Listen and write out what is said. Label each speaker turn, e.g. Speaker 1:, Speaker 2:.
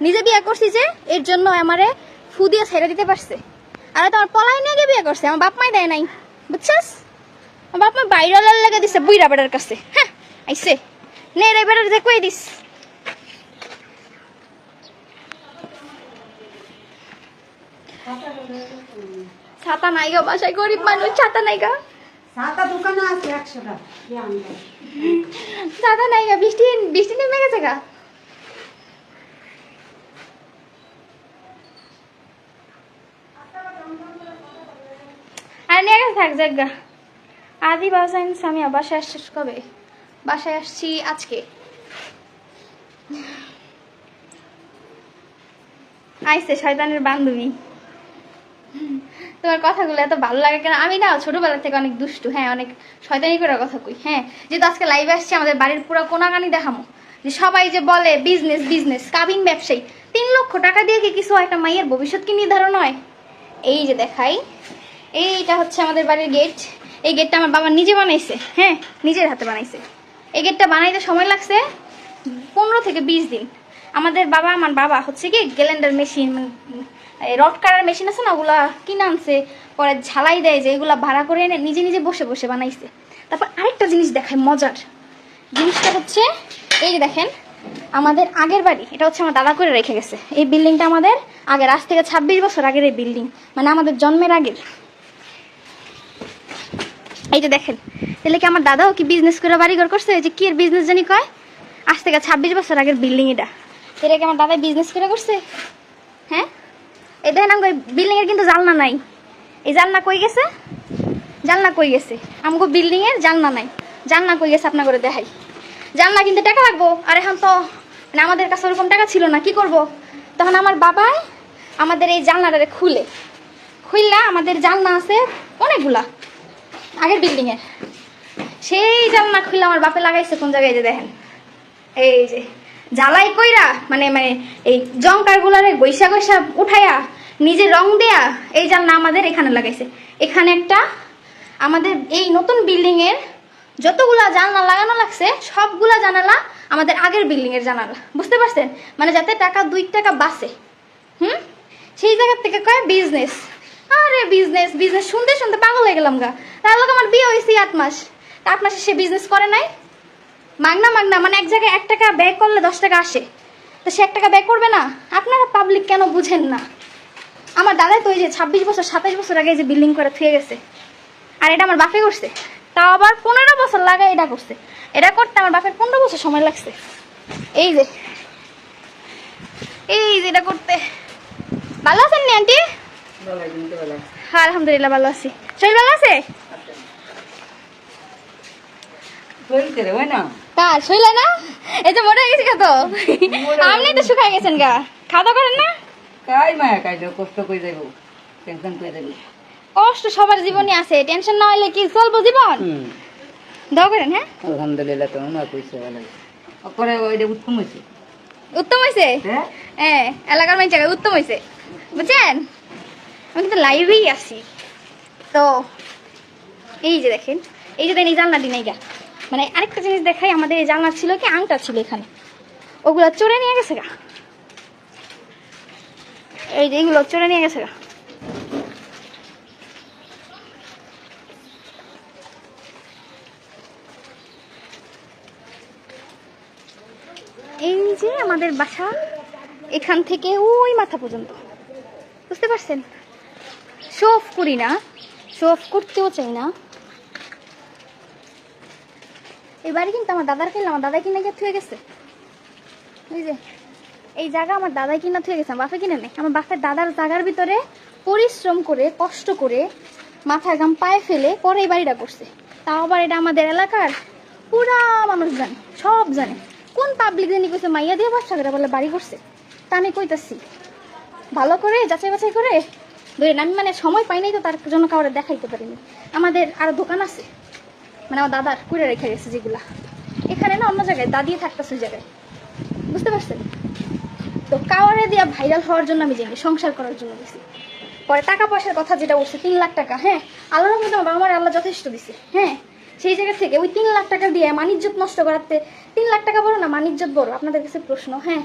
Speaker 1: নিজে বিয়ে করছি যে এর জন্য আমারে ফু দিয়ে ছেড়ে দিতে পারছে। আর তোমার পলাই নিয়ে গিয়ে বিয়ে করছে আমার বাপ মাই দেয় নাই বুঝছস? আমার বাপ মা বাইরে লেগে দিছে বুইরা বেড়ার কাছে। হ্যাঁ আইসে নে রে বেড়ার যে কই দিস। ছাতা নাই গা বাসায় গরিব মানুষ ছাতা নাই গা।
Speaker 2: সাতা দোকানে আছে একশো টাকা
Speaker 1: ছাতা নাই গা বৃষ্টি বৃষ্টি নেমে গেছে গা আর নিয়ে গেছে থাক জায়গা আদি বাসাইন আমি বাসায় আসছিস কবে? বাসায় আসছি আজকে। আইসে শয়তানের বান্ধবী। তোমার কথাগুলো এত ভালো লাগে কেন? আমি না, ছোটবেলা থেকে অনেক দুষ্টু হ্যাঁ অনেক শয়তানি করে কথা কই হ্যাঁ। যেহেতু আজকে লাইভে আসছি, আমাদের বাড়ির পুরো কোনাকানি দেখামো যে সবাই যে বলে বিজনেস বিজনেস কাবিন ব্যবসায়ী। তিন লক্ষ টাকা দিয়ে কি কিছু একটা মাইয়ের ভবিষ্যৎ কি নির্ধারণ হয়? এই যে দেখাই। এইটা হচ্ছে আমাদের বাড়ির গেট এই গেটটা আমার বাবা নিজে বানাইছে হ্যাঁ নিজের হাতে বানাইছে। এই গেটটা বানাইতে সময় লাগছে পনেরো থেকে বিশ দিন। আমাদের বাবা, আমার বাবা হচ্ছে কি grinder machine rod cutter machine আছে না, ওগুলা কিনে আনছে, পরে ঝালাই দেয় যে এগুলা ভাড়া করে এনে নিজে নিজে বসে বসে বানাইছে। তারপর আরেকটা জিনিস দেখায় মজার। জিনিসটা হচ্ছে, এই যে দেখেন, আমাদের আগের বাড়ি, এটা হচ্ছে আমার দাদা করে রেখে গেছে। এই বিল্ডিংটা আমাদের আগের, আজ থেকে ছাব্বিশ বছর আগের এই বিল্ডিং মানে আমাদের জন্মের আগের এই যে দেখেন, তাহলে কি আমার দাদাও কি বিজনেস করে বাড়িঘর করছে? এই যে কি এর বিজনেস জানি কয়? আজ থেকে ছাব্বিশ বছর আগের বিল্ডিং এটা। এটা কি আমার দাদা বিজনেস করে করছে? হ্যাঁ? এই দেখেন আমাকে বিল্ডিং এর কিন্তু জালনা নাই। এই জালনা কই গেছে? জালনা কই গেছে? আমাকে বিল্ডিং এর জালনা নাই। জালনা কই গেছে আপনার করে দেখাই। জালনা কিনতে টাকা লাগবো। আর এখন তো মানে আমাদের কাছে ওরকম টাকা ছিল না, কি করব? তখন আমার বাবাই আমাদের এই জানলাটারে খুলে। খুললা, আমাদের জানলা আছে অনেকগুলা। আগের বিল্ডিং এর সেই জানলা খুলে আমার বাপে লাগাইছে কোন জায়গায় যে দেখেন। এই যে, জ্বালাই কইরা মানে মানে এই জঙ্কার গুলারে গৈসা গৈসা উঠাইয়া, নিজে রং দেয়া, এই জানলা আমাদের এখানে লাগাইছে। এখানে একটা আমাদের এই নতুন বিল্ডিং এর যতগুলা জানলা লাগানো লাগছে, সবগুলা জানালা আমাদের আগের বিল্ডিং এর জানালা। বুঝতে পারছেন? মানে যাতে টাকা দুই টাকা বাঁচে। হুম? সেই জায়গা থেকে কয়? বিজনেস আরে বিজনেস বিজনেস শুনতে শুনতে পাগল হয়ে গেলাম গা। তার লোক আমার বিয়ে হয়েছে আট মাস। আট মাসে সে বিজনেস করে নাই। মাগনা মাগনা মানে এক জায়গায় এক টাকা ব্যয় করলে দশ টাকা আসে। তো সে এক টাকা ব্যয় করবে না। আপনারা পাবলিক কেন বুঝেন না? আমার দাদাই তো ওই যে ছাব্বিশ বছর সাতাশ বছর আগে যে বিল্ডিং করে থুয়ে গেছে। আর এটা আমার বাপে করছে। তাও আবার পনেরো বছর লাগে এটা করছে। এটা করতে আমার বাপের পনেরো বছর সময় লাগছে। এই যে। এই যে এটা করতে। ভালো আছেন নি আন্টি আলহামদুলিল্লাহ ভালো আছি। শরীর ভালো আছে?
Speaker 2: চলতে রে ওই না?
Speaker 1: কার শরীর না? এই যে মোটা গেছে কত আপনি তো শুকাই গেছেন গা। খাওয়া করেন না?
Speaker 2: কাই মায়া কাই কষ্ট করে দেব টেনশন করে দেব
Speaker 1: কষ্ট সবার জীবনে আছে টেনশন না হলে কি চলবো জীবন? করেন হ্যাঁ?
Speaker 2: আলহামদুলিল্লাহ কইছে ভালো ওইটা উত্তম হইছে।
Speaker 1: উত্তম হয়েছে
Speaker 2: হ্যাঁ।
Speaker 1: হ্যাঁ এলাকার উত্তম হয়েছে বুঝছেন? আমি কিন্তু লাইভেই আছি। তো এই যে দেখেন, এই যে দেখেন এই জানলা দিন এইটা মানে আরেকটা জিনিস দেখাই, আমাদের এই জানলা ছিল কি, আংটা ছিল এখানে। ওগুলো চড়ে নিয়ে গেছে গা। এই যে এইগুলো চড়ে নিয়ে গেছে গা। এই যে আমাদের বাসা এখান থেকে ওই মাথা পর্যন্ত। বুঝতে পারছেন? শো অফ করি না। শো অফ করতেও চাই না। এবারে কিন্তু আমার দাদার খেলে আমার দাদা কিনে গিয়ে থুয়ে গেছে। এই যে, এই জায়গা আমার দাদাই কিনা থুয়ে গেছে বাপে কিনে নেই। আমার বাপের দাদার জায়গার ভিতরে পরিশ্রম করে, কষ্ট করে, মাথার গাম পায়ে ফেলে পরে এই বাড়িটা করছে। তাও আবার এটা আমাদের এলাকার পুরা মানুষ জানে, সব জানে। কোন পাবলিক জানি কইছে, মাইয়া দিয়ে বাসা করে বলে বাড়ি করছে? তা আমি কইতাছি। ভালো করে যাচাই বাছাই করে ধরেন আমি মানে সময় পাই নাই তো তার জন্য কাউরে দেখাইতে পারিনি। আমাদের আরও দোকান আছে। মানে আমার দাদার করে রেখে গেছে যেগুলা। এখানে না অন্য জায়গায় দাদিয়ে থাকতেছে ওই জায়গায়। বুঝতে পারছেন? তো কাওয়ারে দিয়া ভাইরাল হওয়ার জন্য আমি জানি সংসার করার জন্য গেছি। পরে টাকা পয়সার কথা যেটা বলছে, তিন লাখ টাকা হ্যাঁ? আল্লাহর মধ্যে আমার বাবা মার আল্লাহ যথেষ্ট দিছে হ্যাঁ? সেই জায়গা থেকে ওই তিন লাখ টাকা দিয়ে মানিজ্যত নষ্ট করাতে, তিন লাখ টাকা বড় না মানিজ্যত বড়? আপনাদের কাছে প্রশ্ন হ্যাঁ?